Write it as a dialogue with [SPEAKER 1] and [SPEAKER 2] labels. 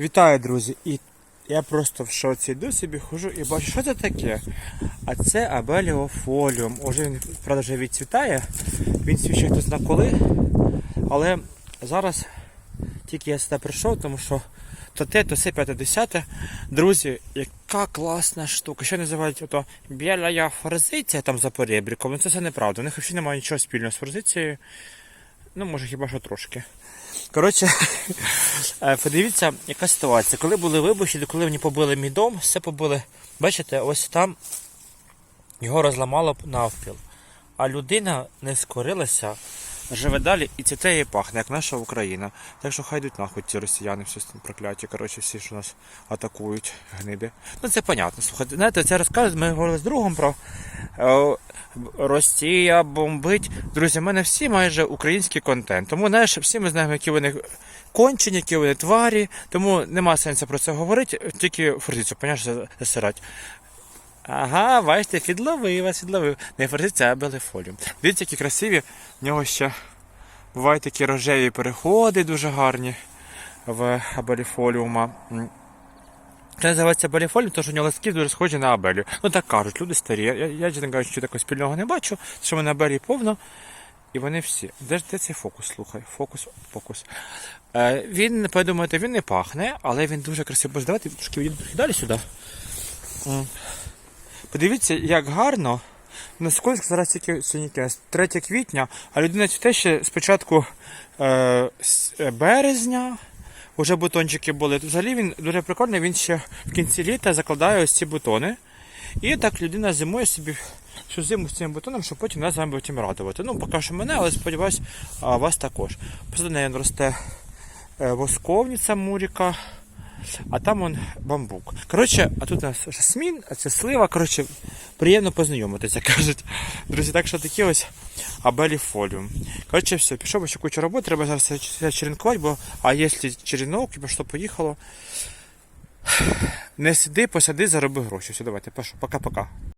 [SPEAKER 1] Вітаю, друзі! І я просто в шоці йду собі, хожу і бачу, що це таке. А це абеліофоліум. Уже він, правда, вже відцвітає. Він свіче хтось на коли. Але зараз тільки я сюди прийшов, тому що то те, то все п'яте десяте. Друзі, яка класна штука. Що називають ото біля форзиція там за поребриком. Ну це все неправда. У них взагалі немає нічого спільного з форзицією. Ну, може хіба що трошки. Коротше, е, подивіться, яка ситуація. Коли були вибухи, коли вони побили мій дом, все побили. Бачите, ось там його розламало навпіл. А людина не скорилася, живе далі і цвіте і пахне, як наша Україна. Так що хай йдуть нахуй ці росіяни, всі прокляті, коротше, всі, що нас атакують, гниди. Ну це понятно. Слухайте, знаєте, це розказують, ми говорили з другом про е, Росія бомбить. Друзі, в мене всі майже український контент. Тому знаєш, всі ми знаємо, які вони кончені, які вони тварі. Тому нема сенсу про це говорити, тільки фортецю, поняєш, засирати. Ага, бачите, підловив вас, підловив. Не фортеця, а белефоліум. Дивіться, які красиві. В нього ще бувають такі рожеві переходи дуже гарні в абеліфоліума. Це називається баліфоліум, тому що у нього листки дуже схожі на абелію. Ну так кажуть, люди старі. Я, я чесно кажучи, що такого спільного не бачу, що в мене абелії повно. І вони всі. Де ж де цей фокус? Слухай, фокус, фокус. Е, він, подумайте, він не пахне, але він дуже красивий. Бо давайте трошки далі сюди. Подивіться, як гарно. Наскільки зараз тільки сьогодні 3 квітня, а людина цвіте ще спочатку е, е, березня. Уже бутончики були. Взагалі він дуже прикольний, він ще в кінці літа закладає ось ці бутони. І так людина зимує собі всю зиму з цим бутоном, щоб потім нас з вами потім радувати. Ну, поки що мене, але сподіваюсь, вас також. Позаду неї росте е, восковниця муріка, а там он бамбук. Коротше, а тут у нас жасмін, а це слива. Коротше, приємно познайомитися, кажуть. Друзі, так що такі ось абелі фоліум. Коротше, все, пішов ще кучу роботи, треба зараз черенкувати, бо а якщо черенок, бо що поїхало. Не сиди, посади, зароби гроші. Все, давайте. Пока-пока.